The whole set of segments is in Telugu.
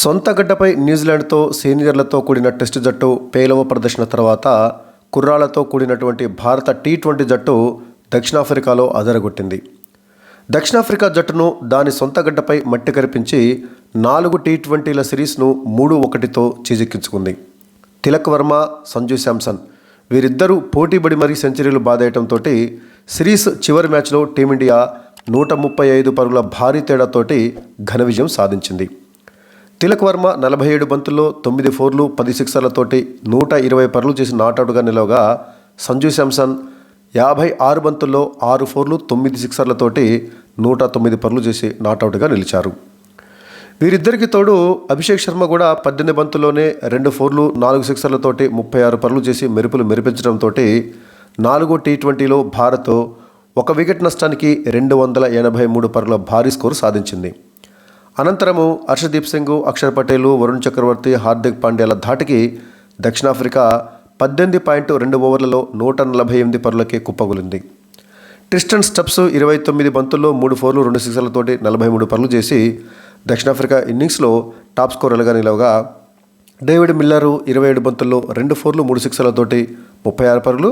సొంత గడ్డపై న్యూజిలాండ్తో సీనియర్లతో కూడిన టెస్టు జట్టు పేలవ ప్రదర్శన తర్వాత కుర్రాళ్ళతో కూడినటువంటి భారత టీ ట్వంటీ జట్టు దక్షిణాఫ్రికాలో అదరగొట్టింది. దక్షిణాఫ్రికా జట్టును దాని సొంత గడ్డపై మట్టి కరిపించి నాలుగు టీ ట్వంటీల సిరీస్ను మూడు ఒకటితో చిజిక్కించుకుంది. తిలక్ వర్మ సంజు శాంసన్ వీరిద్దరూ పోటీబడి మరీ సెంచరీలు బాధేయటంతో సిరీస్ చివరి మ్యాచ్లో టీమిండియా నూట ముప్పై ఐదు పరుగుల భారీ తేడాతోటి ఘన విజయం సాధించింది. తిలక్ వర్మ నలభై ఏడు బంతుల్లో తొమ్మిది ఫోర్లు పది సిక్సర్లతోటి నూట ఇరవై పరులు చేసి నాటౌట్గా నిలవగా సంజు శాంసన్ యాభై ఆరు బంతుల్లో ఆరు ఫోర్లు తొమ్మిది సిక్సర్లతోటి నూట తొమ్మిది పరులు చేసి నాటౌట్గా నిలిచారు. వీరిద్దరికి తోడు అభిషేక్ శర్మ కూడా పద్దెనిమిది బంతుల్లోనే రెండు ఫోర్లు నాలుగు సిక్సర్లతోటి ముప్పై ఆరు పరులు చేసి మెరుపులు మెరిపించడంతో నాలుగో టీ ట్వంటీలో భారత్ ఒక వికెట్ నష్టానికి రెండు వందల ఎనభై మూడు పరుల భారీ స్కోరు సాధించింది. అనంతరము హర్షదీప్ సింగ్ అక్షర్ పటేల్ వరుణ్ చక్రవర్తి హార్దిక్ పాండ్యాల ధాటికి దక్షిణాఫ్రికా పద్దెనిమిది పాయింట్ రెండు ఓవర్లలో నూట నలభై ఎనిమిది పరులకే కుప్పగొలింది. ట్రిస్టన్ స్టెప్స్ ఇరవై తొమ్మిది బంతుల్లో మూడు ఫోర్లు రెండు సిక్సర్లతోటి నలభై మూడు పరులు చేసి దక్షిణాఫ్రికా ఇన్నింగ్స్లో టాప్ స్కోరర్లుగా నిలవగా డేవిడ్ మిల్లరు ఇరవై ఏడు బంతుల్లో రెండు ఫోర్లు మూడు సిక్సర్లతోటి ముప్పై ఆరు పరులు.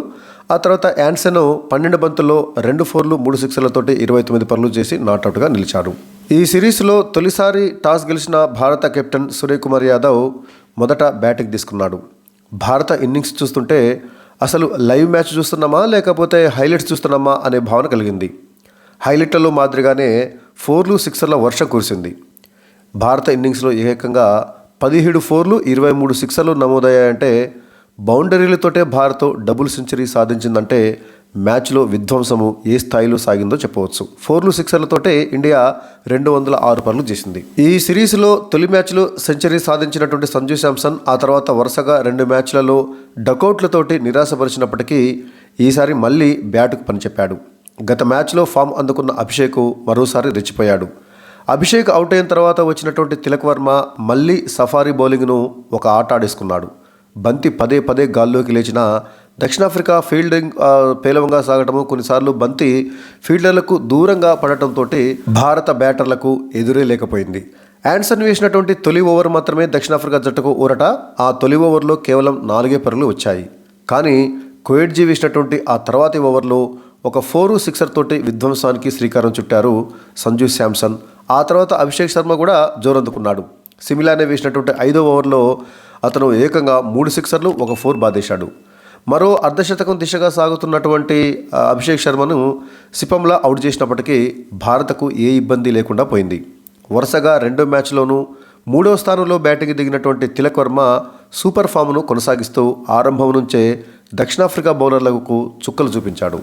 ఆ తర్వాత యాన్సన్ పన్నెండు బంతుల్లో రెండు ఫోర్లు మూడు సిక్సర్లతోటి ఇరవై తొమ్మిది పరులు చేసి నాట్అవుట్గా నిలిచాడు ఈ సిరీస్లో తొలిసారి టాస్ గెలిచిన భారత కెప్టెన్ సూర్యకుమార్ యాదవ్ మొదట బ్యాటింగ్ తీసుకున్నాడు. భారత ఇన్నింగ్స్ చూస్తుంటే అసలు లైవ్ మ్యాచ్ చూస్తున్నామా లేకపోతే హైలైట్స్ చూస్తున్నామా అనే భావన కలిగింది. హైలైట్లలో మాదిరిగానే ఫోర్లు సిక్సర్ల వర్షం కురిసింది. భారత ఇన్నింగ్స్లో ఏకంగా పదిహేడు ఫోర్లు ఇరవై మూడు సిక్సర్లు నమోదయ్యాయంటే బౌండరీలతోటే భారత్ డబుల్ సెంచరీ సాధించిందంటే మ్యాచ్లో విధ్వంసము ఏ స్థాయిలో సాగిందో చెప్పవచ్చు. ఫోర్లు సిక్సర్లతోటే ఇండియా రెండు వందల ఆరు పనులు చేసింది. ఈ సిరీస్లో తొలి మ్యాచ్లో సెంచరీ సాధించినటువంటి సంజు శాంసన్ ఆ తర్వాత వరుసగా రెండు మ్యాచ్లలో డకౌట్లతోటి నిరాశపరిచినప్పటికీ ఈసారి మళ్ళీ బ్యాటుకు పనిచెప్పాడు. గత మ్యాచ్లో ఫామ్ అందుకున్న అభిషేక్ మరోసారి రెచ్చిపోయాడు. అభిషేక్ అవుట్ అయిన తర్వాత వచ్చినటువంటి తిలక్ వర్మ మళ్ళీ సఫారీ బౌలింగ్ను ఒక ఆట ఆడేసుకున్నాడు. బంతి పదే పదే గాల్లోకి లేచిన దక్షిణాఫ్రికా ఫీల్డింగ్ పేలవంగా సాగటము కొన్నిసార్లు బంతి ఫీల్డర్లకు దూరంగా పడటంతో భారత బ్యాటర్లకు ఎదురే లేకపోయింది. యాన్సన్ వేసినటువంటి తొలి ఓవర్ మాత్రమే దక్షిణాఫ్రికా జట్టుకు ఊరట. ఆ తొలి ఓవర్లో కేవలం నాలుగే పరుగులు వచ్చాయి. కానీ కోయిడ్జీ వేసినటువంటి ఆ తర్వాతి ఓవర్లో ఒక ఫోరు సిక్సర్ తోటి విధ్వంసానికి శ్రీకారం చుట్టారు సంజు శాంసన్. ఆ తర్వాత అభిషేక్ శర్మ కూడా జోరందుకున్నాడు. సిమిలానే వేసినటువంటి ఐదో ఓవర్లో అతను ఏకంగా మూడు సిక్సర్లు ఒక ఫోర్ బాధేశాడు. మరో అర్ధశతకం దిశగా సాగుతున్నటువంటి అభిషేక్ శర్మను సిపంలా అవుట్ చేసినప్పటికీ భారత్కు ఏ ఇబ్బంది లేకుండా పోయింది. వరుసగా రెండో మ్యాచ్లోనూ మూడో స్థానంలో బ్యాటింగ్ దిగినటువంటి తిలక్ వర్మ సూపర్ ఫామ్ను కొనసాగిస్తూ ఆరంభం నుంచే దక్షిణాఫ్రికా బౌలర్లకు చుక్కలు చూపించాడు.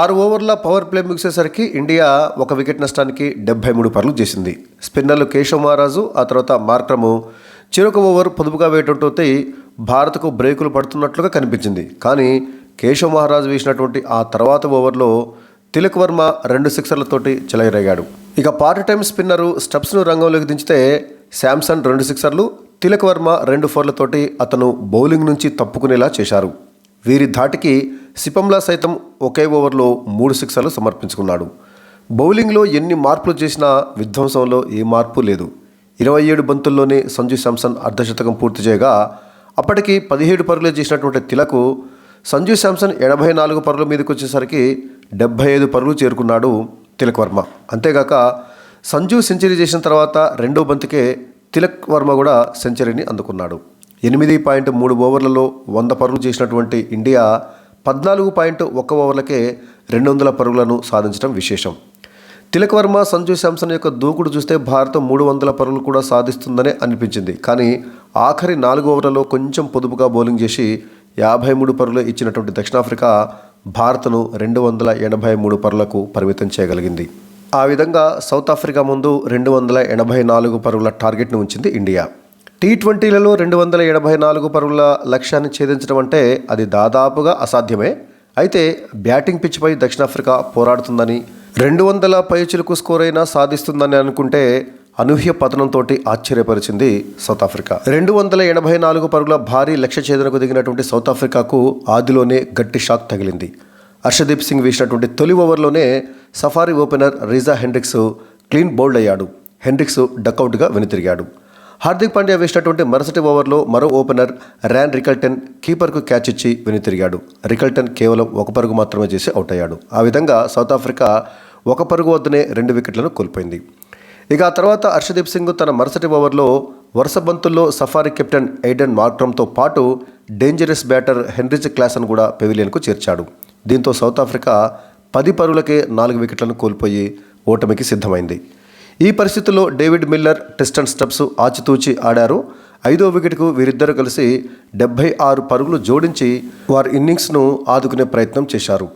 ఆరు ఓవర్ల పవర్ ప్లే ముగిసేసరికి ఇండియా ఒక వికెట్ నష్టానికి డెబ్బై మూడు పరులు చేసింది. స్పిన్నర్లు కేశవ్ మహారాజు ఆ తర్వాత మార్క్రము చిరొక ఓవర్ పొదుపుగా వేయటంతో భారత్కు బ్రేకులు పడుతున్నట్లుగా కనిపించింది. కానీ కేశవ్ మహారాజు వేసినటువంటి ఆ తర్వాత ఓవర్లో తిలక్ వర్మ రెండు సిక్సర్లతోటి చెలయరేగాడు ఇక పార్ట్ టైం స్పిన్నరు స్టెప్స్ను రంగంలోకి దించితే శాంసన్ రెండు సిక్సర్లు తిలక్ వర్మ రెండు ఫోర్లతోటి అతను బౌలింగ్ నుంచి తప్పుకునేలా చేశారు. వీరి ధాటికి సిపంలా సైతం ఒకే ఓవర్లో మూడు సిక్సర్లు సమర్పించుకున్నాడు. బౌలింగ్లో ఎన్ని మార్పులు చేసినా విధ్వంసంలో ఏ మార్పు లేదు. ఇరవై ఏడు బంతుల్లోనే సంజు శాంసన్ అర్ధశతకం పూర్తి చేయగా అప్పటికి పదిహేడు పరుగులు చేసినటువంటి తిలకు సంజు శాంసన్ ఎనభై నాలుగు పరుగుల మీదకి వచ్చేసరికి డెబ్బై ఐదు పరుగులు చేరుకున్నాడు తిలక్ వర్మ. అంతేగాక సంజు సెంచరీ చేసిన తర్వాత రెండో బంతికే తిలక్ వర్మ కూడా సెంచరీని అందుకున్నాడు. ఎనిమిది పాయింట్ మూడు ఓవర్లలో వంద పరుగులు చేసినటువంటి ఇండియా పద్నాలుగు పాయింట్ ఒక్క ఓవర్లకే రెండు వందల పరుగులను సాధించడం విశేషం. తిలకవర్మ సంజు శాంసన్ యొక్క దూకుడు చూస్తే భారతం మూడు వందల పరుగులు కూడా సాధిస్తుందనే అనిపించింది. కానీ ఆఖరి నాలుగు ఓవర్లలో కొంచెం పొదుపుగా బౌలింగ్ చేసి యాభై మూడు పరుగులు ఇచ్చినటువంటి దక్షిణాఫ్రికా భారత్ను రెండు వందల ఎనభై మూడు పరులకు పరిమితం చేయగలిగింది. ఆ విధంగా సౌత్ ఆఫ్రికా ముందు రెండు వందల ఎనభై నాలుగు పరుగుల టార్గెట్ను ఉంచింది ఇండియా. టీ ట్వంటీలలో రెండు వందల ఎనభై నాలుగు పరుగుల లక్ష్యాన్ని ఛేదించడం అంటే అది దాదాపుగా అసాధ్యమే. అయితే బ్యాటింగ్ పిచ్పై దక్షిణాఫ్రికా పోరాడుతుందని రెండు వందల పైచులకు స్కోర్ అయినా సాధిస్తుందని అనుకుంటే అనూహ్య పతనంతో ఆశ్చర్యపరిచింది సౌత్ ఆఫ్రికా. రెండు వందల ఎనభై నాలుగు పరుగుల భారీ లక్ష్య ఛేదనకు దిగినటువంటి సౌత్ ఆఫ్రికాకు ఆదిలోనే గట్టి షాక్ తగిలింది. హర్షదీప్ సింగ్ వేసినటువంటి తొలి ఓవర్లోనే safari opener Reeza Hendricks clean bowled అయ్యాడు. హెండ్రిక్స్ డకౌట్గా వెనుతిరిగాడు. హార్దిక్ పాండ్యా వేసినటువంటి మరుసటి ఓవర్లో మరో ఓపెనర్ ర్యాన్ రికల్టన్ కీపర్కు క్యాచ్ ఇచ్చి వెనుతిరిగాడు. రికల్టన్ కేవలం ఒక పరుగు మాత్రమే చేసి అవుట్ అయ్యాడు ఆ విధంగా సౌత్ ఆఫ్రికా ఒక పరుగు వద్దనే రెండు వికెట్లను కోల్పోయింది. ఇక ఆ తర్వాత హర్షదీప్ సింగ్ తన మరుసటి ఓవర్లో వరుస బంతుల్లో సఫారీ కెప్టెన్ ఎయిడెన్ మార్క్రమ్తో పాటు డేంజరస్ బ్యాటర్ హెన్రిచ్ క్లాసన్ కూడా పెవిలియన్కు చేర్చాడు. దీంతో సౌత్ ఆఫ్రికా పది పరుగులకే నాలుగు వికెట్లను కోల్పోయి ఓటమికి సిద్ధమైంది. ఈ పరిస్థితుల్లో డేవిడ్ మిల్లర్ టెస్టన్ స్టెప్స్ ఆచితూచి ఆడారు. ఐదో వికెట్కు వీరిద్దరూ కలిసి డెబ్బై ఆరు పరుగులు జోడించి వారి ఇన్నింగ్స్ను ఆదుకునే ప్రయత్నం చేశారు.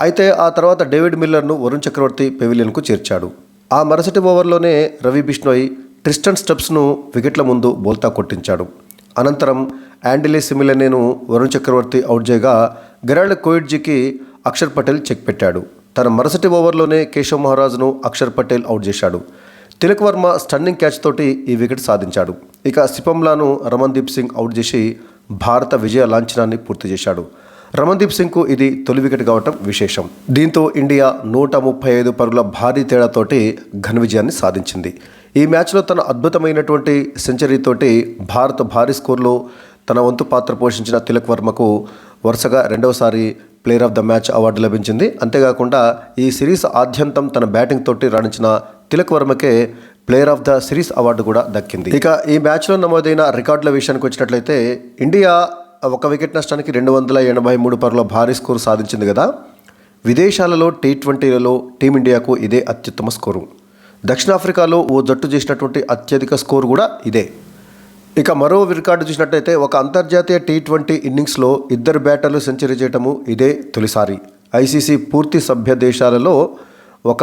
అయితే ఆ తర్వాత డేవిడ్ మిల్లర్ను వరుణ్ చక్రవర్తి పెవిలియన్కు చేర్చాడు. ఆ మరుసటి ఓవర్లోనే రవి బిష్ణోయ్ ట్రిస్టన్ స్టెప్స్ను వికెట్ల ముందు బోల్తా కొట్టించాడు. అనంతరం యాండిలే సిమిలనేను వరుణ్ చక్రవర్తి అవుట్ చేయగా గెరాల్డ్ కోయిడ్జీకి అక్షర్ పటేల్ చెక్ పెట్టాడు. తన మరుసటి ఓవర్లోనే కేశవ్ మహారాజ్ను అక్షర్ పటేల్ అవుట్ చేశాడు. తిలక్ వర్మ స్టన్నింగ్ క్యాచ్ తోటి ఈ వికెట్ సాధించాడు. ఇక సిపంలాను రమన్దీప్ సింగ్ అవుట్ చేసి భారత విజయ లాంఛనాన్ని పూర్తి చేశాడు. రమన్దీప్ సింగ్కు ఇది తొలి వికెట్ కావటం విశేషం. దీంతో ఇండియా నూట ముప్పై ఐదు పరుగుల భారీ తేడాతోటి ఘన విజయాన్ని సాధించింది. ఈ మ్యాచ్లో తన అద్భుతమైనటువంటి సెంచరీతోటి భారత భారీ స్కోర్లో తన వంతు పాత్ర పోషించిన తిలక్ వర్మకు వరుసగా రెండవసారి player of the match award లభించింది. అంతేకాకుండా ఈ సిరీస్ ఆద్యంతం తన బ్యాటింగ్ తోటి రాణించిన Tilak వర్మకే player of the series award కూడా దక్కింది. ఇక ఈ మ్యాచ్లో నమోదైన రికార్డుల విషయానికి వచ్చినట్లయితే ఇండియా ఒక వికెట్ నష్టానికి రెండు వందల ఎనభై మూడు పరుల భారీ స్కోరు సాధించింది కదా. విదేశాలలో టీ ట్వంటీలలో టీమిండియాకు ఇదే అత్యుత్తమ స్కోరు. దక్షిణాఫ్రికాలో ఓ జట్టు చేసినటువంటి అత్యధిక స్కోరు కూడా ఇదే. ఇక మరో రికార్డు చూసినట్టయితే ఒక అంతర్జాతీయ టీ ట్వంటీ ఇన్నింగ్స్లో ఇద్దరు బ్యాటర్లు సెంచరీ చేయటము ఇదే తొలిసారి. ఐసీసీ పూర్తి సభ్య దేశాలలో ఒక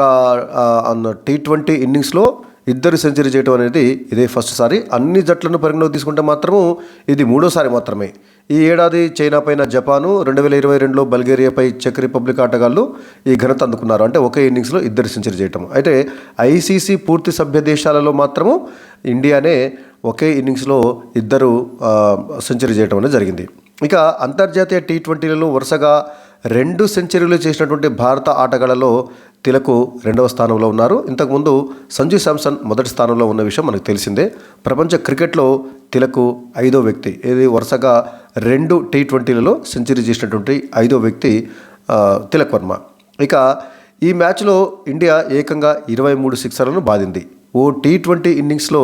టీ ట్వంటీ ఇన్నింగ్స్లో ఇద్దరు సెంచరీ చేయడం అనేది ఇదే ఫస్ట్ సారి. అన్ని జట్లను పరిగణలోకి తీసుకుంటే మాత్రము ఇది మూడోసారి మాత్రమే. ఈ ఏడాది చైనా పైన జపాను రెండు వేల ఇరవై రెండులో బల్గేరియాపై చెక్ రిపబ్లిక్ ఆటగాళ్ళు ఈ ఘనత అందుకున్నారు. అంటే ఒకే ఇన్నింగ్స్లో ఇద్దరు సెంచరీ చేయటం అయితే ఐసీసీ పూర్తి సభ్య దేశాలలో మాత్రము ఇండియానే ఒకే ఇన్నింగ్స్లో ఇద్దరు సెంచరీ చేయటం అనేది జరిగింది. ఇక అంతర్జాతీయ టీ ట్వంటీలలో వరుసగా రెండు సెంచరీలు చేసినటువంటి భారత ఆటగాళ్ళలో తిలకు రెండవ స్థానంలో ఉన్నారు. ఇంతకుముందు సంజు శాంసన్ మొదటి స్థానంలో ఉన్న విషయం మనకు తెలిసిందే. ప్రపంచ క్రికెట్లో తిలకు ఐదో వ్యక్తి. ఇది వరుసగా రెండు టీ ట్వంటీలలో సెంచరీ చేసినటువంటి ఐదో వ్యక్తి తిలక్ వర్మ. ఇక ఈ మ్యాచ్లో ఇండియా ఏకంగా ఇరవై మూడు సిక్సర్లను బాధింది. ఓ టీ ట్వంటీ ఇన్నింగ్స్లో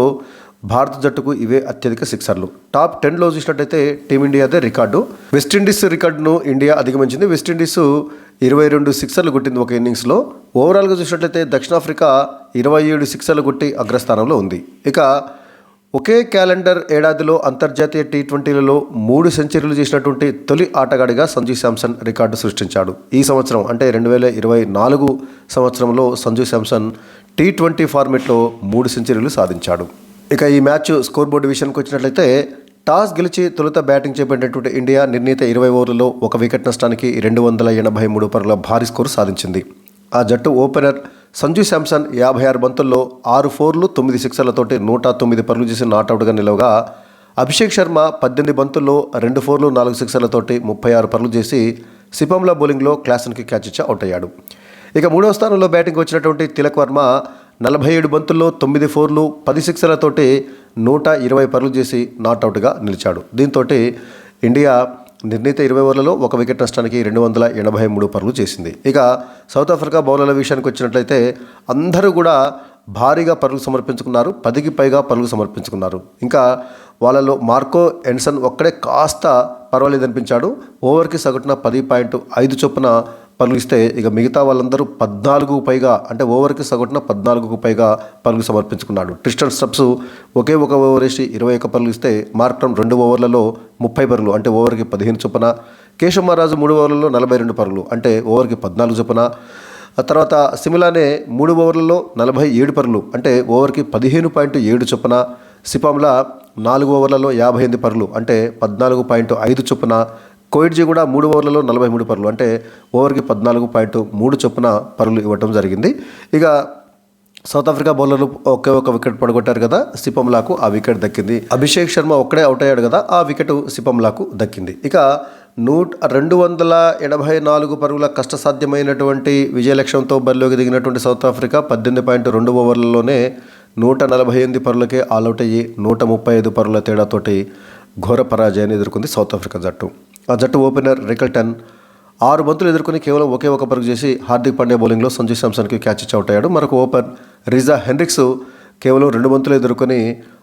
భారత జట్టుకు ఇవే అత్యధిక సిక్సర్లు. టాప్ టెన్లో చూసినట్టయితే టీమిండియాదే రికార్డు. వెస్టిండీస్ రికార్డును ఇండియా అధిగమించింది. వెస్టిండీస్ ఇరవై రెండు సిక్సర్లు కొట్టింది ఒక ఇన్నింగ్స్లో. ఓవరాల్గా చూసినట్లయితే దక్షిణాఫ్రికా ఇరవై ఏడు సిక్సర్లు కొట్టి అగ్రస్థానంలో ఉంది. ఇక ఒకే క్యాలెండర్ ఏడాదిలో అంతర్జాతీయ టీ ట్వంటీలలో మూడు సెంచరీలు చేసినటువంటి తొలి ఆటగాడిగా సంజు శాంసన్ రికార్డు సృష్టించాడు. ఈ సంవత్సరం అంటే రెండు వేల ఇరవై నాలుగు సంవత్సరంలో సంజు శాంసన్ టీ ట్వంటీ ఫార్మెట్లో మూడు సెంచరీలు సాధించాడు. ఇక ఈ మ్యాచ్ స్కోర్ బోర్డు విషయానికి వచ్చినట్లయితే టాస్ గెలిచి తొలుత బ్యాటింగ్ చేపట్టినటువంటి ఇండియా నిర్ణీత ఇరవై ఓవర్లలో ఒక వికెట్ నష్టానికి రెండు వందల ఎనభై మూడు పరుగుల భారీ స్కోరు సాధించింది. ఆ జట్టు ఓపెనర్ సంజు శాంసన్ యాభై ఆరు బంతుల్లో ఆరు ఫోర్లు తొమ్మిది సిక్సర్లతోటి నూట తొమ్మిది పరుగులు చేసి నాటౌట్గా నిలవగా అభిషేక్ శర్మ పద్దెనిమిది బంతుల్లో రెండు ఫోర్లు నాలుగు సిక్సర్లతోటి ముప్పై ఆరు పరుగులు చేసి సిపంలా బౌలింగ్లో క్లాసన్కి క్యాచ్ ఇచ్చి అవుట్ అయ్యాడు. ఇక మూడవ స్థానంలో బ్యాటింగ్ వచ్చినటువంటి తిలక్ వర్మ నలభై ఏడు బంతుల్లో తొమ్మిది ఫోర్లు పది సిక్సర్లతోటి నూట ఇరవై పరులు చేసి నాట్అవుట్గా నిలిచాడు. దీంతో ఇండియా నిర్ణీత ఇరవై ఓవర్లలో ఒక వికెట్ నష్టానికి రెండు వందల ఎనభై మూడు పరుగులు చేసింది. ఇక సౌత్ ఆఫ్రికా బౌలర్ల విషయానికి వచ్చినట్లయితే అందరూ కూడా భారీగా పరుగులు సమర్పించుకున్నారు పదికి పైగా పరుగులు సమర్పించుకున్నారు. ఇంకా వాళ్ళలో మార్కో ఎన్సన్ ఒక్కడే కాస్త పర్వాలేదనిపించాడు. ఓవర్కి సగటున పది పాయింట్ ఐదు చొప్పున పరుగులు ఇస్తే ఇక మిగతా వాళ్ళందరూ పద్నాలుగు పైగా అంటే ఓవర్కి సగటున పద్నాలుగుకు పైగా పరుగులు సమర్పించుకున్నాడు. ట్రిస్టన్ స్టబ్స్ ఒకే ఒక ఓవర్ వేసి ఇరవై ఒక్క పరుగులు ఇస్తే మార్క్రమ్ రెండు ఓవర్లలో ముప్పై పరుగులు అంటే ఓవర్కి పదిహేను చొప్పున. కేశవ మహారాజు మూడు ఓవర్లలో నలభై రెండు పరుగులు అంటే ఓవర్కి పద్నాలుగు చొప్పున. ఆ తర్వాత సిమిలానే మూడు ఓవర్లలో నలభై ఏడు పరుగులు అంటే ఓవర్కి పదిహేను పాయింట్ ఏడు చొప్పున. సిపాంలా నాలుగు ఓవర్లలో యాభై ఎనిమిది పరుగులు అంటే పద్నాలుగు పాయింట్ ఐదు చొప్పున. కోయిడ్జీ కూడా మూడు ఓవర్లలో నలభై మూడు పరులు అంటే ఓవర్కి పద్నాలుగు పాయింట్ మూడు చొప్పున పరులు ఇవ్వటం జరిగింది. ఇక సౌత్ ఆఫ్రికా బౌలర్లు ఒకే ఒక వికెట్ పడగొట్టారు కదా సిపంలాకు ఆ వికెట్ దక్కింది. అభిషేక్ శర్మ ఒక్కడే అవుట్ అయ్యాడు కదా ఆ వికెట్ సిపంలాకు దక్కింది. ఇక నూట రెండు వందల ఎనభై నాలుగు పరుగుల కష్టసాధ్యమైనటువంటి విజయలక్ష్యంతో బరిలోకి దిగినటువంటి సౌత్ ఆఫ్రికా పద్దెనిమిది పాయింట్ రెండు ఓవర్లలోనే నూట నలభై ఎనిమిది పరులకే ఆల్అవుట్ అయ్యి నూట ముప్పై ఐదు పరుల తేడాతోటి ఘోర పరాజయాన్ని ఎదుర్కొంది సౌత్ ఆఫ్రికా జట్టు. ఆ జట్టు ఓపెనర్ రికల్టన్ ఆరు బంతులు ఎదుర్కొని కేవలం ఒకే ఒక పరుగు చేసి హార్దిక్ పాండ్యా బౌలింగ్లో సంజు శాంసన్కి క్యాచ్ ఇచ్చి అవుట్ అయ్యాడు. మరొక ఓపెన్ రిజా హెన్రిక్స్ కేవలం రెండు బంతులు ఎదుర్కొని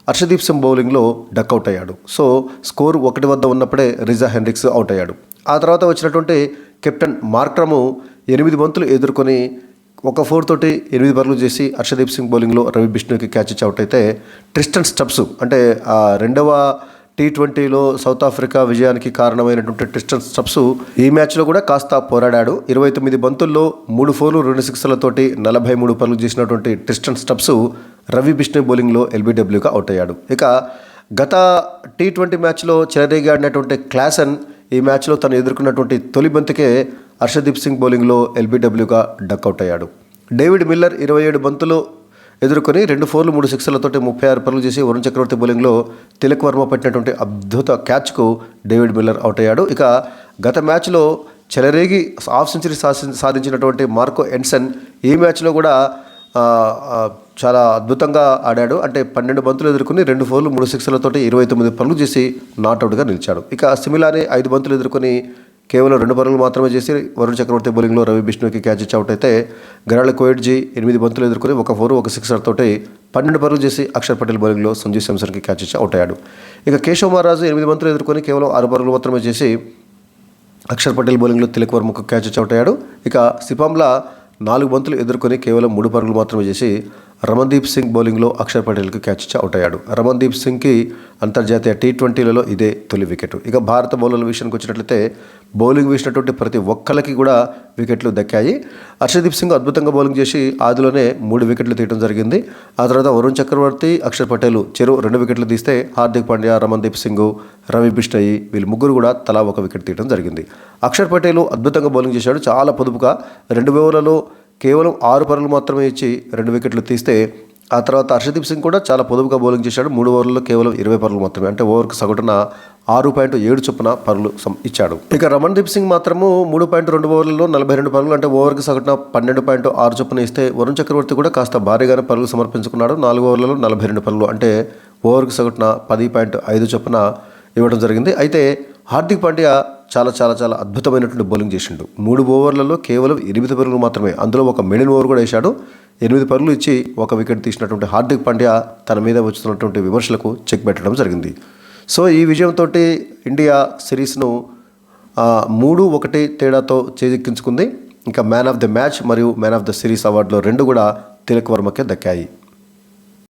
హర్షదీప్ సింగ్ బౌలింగ్లో డక్అవుట్ అయ్యాడు. సో స్కోర్ ఒకటి వద్ద ఉన్నప్పుడే రిజా హెన్రిక్స్ అవుట్ అయ్యాడు. ఆ తర్వాత వచ్చినటువంటి కెప్టెన్ మార్క్రము ఎనిమిది బంతులు ఎదుర్కొని ఒక ఫోర్ తోటి ఎనిమిది పరుగులు చేసి హర్షదీప్ సింగ్ బౌలింగ్లో రవి బిష్ణుకి క్యాచ్ ఇచ్చి అవుట్ అయితే ట్రిస్టన్ స్టబ్స్ అంటే రెండవ టీ ట్వంటీలో సౌత్ ఆఫ్రికా విజయానికి కారణమైనటువంటి ట్రిస్టన్ స్టబ్స్ ఈ మ్యాచ్లో కూడా కాస్త పోరాడాడు. ఇరవై తొమ్మిది బంతుల్లో మూడు ఫోర్లు రెండు సిక్స్లతోటి నలభై మూడు పనులు చేసినటువంటి టెస్టన్ స్టబ్స్ రవి బిష్ణు బౌలింగ్లో ఎల్బీడబ్ల్యూగా అవుట్ అయ్యాడు ఇక గత టీ ట్వంటీ మ్యాచ్లో చెలరేగి ఆడినటువంటి క్లాసన్ ఈ మ్యాచ్లో తను ఎదుర్కొన్నటువంటి తొలి బంతికే హర్షదీప్ సింగ్ బౌలింగ్లో ఎల్బీడబ్ల్యూగా డక్అవుట్ అయ్యాడు డేవిడ్ మిల్లర్ ఇరవై ఏడు బంతులు ఎదుర్కొని రెండు ఫోర్లు మూడు సిక్స్లతోటి ముప్పై ఆరు పరుగులు చేసి వరుణ్ చక్రవర్తి బౌలింగ్లో తిలక్ వర్మ పట్టినటువంటి అద్భుత క్యాచ్కు డేవిడ్ మిల్లర్ అవుట్ అయ్యాడు. ఇక గత మ్యాచ్లో చెలరేగి హాఫ్ సెంచరీ సాధి- సాధించినటువంటి మార్కో ఎన్సన్ ఈ మ్యాచ్లో కూడా చాలా అద్భుతంగా ఆడాడు. అంటే పన్నెండు బంతులు ఎదుర్కొని రెండు ఫోర్లు మూడు సిక్స్లతోటి ఇరవై తొమ్మిది పనులు చేసి నాట్అవుట్గా నిలిచాడు. ఇక సిమిలానే ఐదు బంతులు ఎదుర్కొని కేవలం రెండు పరుగులు మాత్రమే చేసి వరుణ్ చక్రవర్తి బౌలింగ్లో రవి బిష్ణుకి క్యాచ్ ఇచ్చి అవుట్ అయితే గరాళ కోయిడ్జీ ఎనిమిది బంతులు ఎదుర్కొని ఒక ఫోర్ ఒక సిక్సర్ తోటి పన్నెండు పరుగులు చేసి అక్షర్ పటేల్ బౌలింగ్లో సంజు శాంసన్కి క్యాచ్ ఇచ్చి అవుట్ అయ్యాడు. ఇక కేశవ్ మహారాజు ఎనిమిది బంతులు ఎదుర్కొని కేవలం ఆరు పరుగులు మాత్రమే చేసి అక్షర్ పటేల్ బౌలింగ్లో తిలక్ వర్మకు క్యాచ్ ఇచ్చి అవుట్ అయ్యాడు. ఇక సిపాంలా నాలుగు బంతులు ఎదుర్కొని కేవలం మూడు పరుగులు మాత్రమే చేసి రమన్దీప్ సింగ్ బౌలింగ్లో అక్షర్ పటేల్కి క్యాచ్ ఇచ్చి అవుట్ అయ్యాడు. రమన్దీప్ సింగ్కి అంతర్జాతీయ టీ ట్వంటీలలో ఇదే తొలి వికెట్. ఇక భారత బౌలర్ల విషయానికి వచ్చినట్లయితే బౌలింగ్ వేసినటువంటి ప్రతి ఒక్కరికి కూడా వికెట్లు దక్కాయి. హర్షదీప్ సింగ్ అద్భుతంగా బౌలింగ్ చేసి ఆదిలోనే మూడు వికెట్లు తీయడం జరిగింది. ఆ తర్వాత వరుణ్ చక్రవర్తి అక్షర్ పటేల్ చెరువు రెండు వికెట్లు తీస్తే హార్దిక్ పాండ్యా రమన్దీప్ సింగ్ రవి బిష్ణయి వీళ్ళు ముగ్గురు కూడా తలా ఒక వికెట్ తీయడం జరిగింది. అక్షర్ పటేల్ అద్భుతంగా బౌలింగ్ చేశాడు. చాలా పొదుపుగా రెండు ఓవర్లలో కేవలం ఆరు పరుగులు మాత్రమే ఇచ్చి రెండు వికెట్లు తీస్తే ఆ తర్వాత హర్షదీప్ సింగ్ కూడా చాలా పొదుపుగా బౌలింగ్ చేశాడు. మూడు ఓవర్లలో కేవలం ఇరవై పరుగులు మాత్రమే. అంటే ఓవర్కి సగటున ఆరు పాయింట్ ఏడు చొప్పున పరుగులు ఇచ్చాడు. ఇక రమణ్దీప్ సింగ్ మాత్రము మూడు పాయింట్ రెండు ఓవర్లలో నలభై రెండు పరుగులు అంటే ఓవర్కి సగటున పన్నెండు పాయింట్ ఆరు చొప్పున ఇస్తే వరుణ్ చక్రవర్తి కూడా కాస్త భారీగానే పరుగులు సమర్పించుకున్నాడు. నాలుగు ఓవర్లలో నలభై రెండు పరుగులు అంటే ఓవర్కి సగటున పది పాయింట్ ఐదు చొప్పున ఇవ్వడం జరిగింది. అయితే హార్దిక్ పాండ్యా చాలా చాలా చాలా అద్భుతమైనటువంటి బౌలింగ్ చేసిండు. మూడు ఓవర్లలో కేవలం ఎనిమిది పరుగులు మాత్రమే. అందులో ఒక మిడిల్ ఓవర్ కూడా వేశాడు. ఎనిమిది పరుగులు ఇచ్చి ఒక వికెట్ తీసినటువంటి హార్దిక్ పాండ్యా తన మీద వస్తున్నటువంటి విమర్శలకు చెక్ పెట్టడం జరిగింది. సో ఈ విజయంతో ఇండియా సిరీస్ను మూడు ఒకటి తేడాతో చేజిక్కించుకుంది. ఇంకా మ్యాన్ ఆఫ్ ద మ్యాచ్ మరియు మ్యాన్ ఆఫ్ ద సిరీస్ అవార్డులో రెండు కూడా తిలక్ వర్మకే దక్కాయి.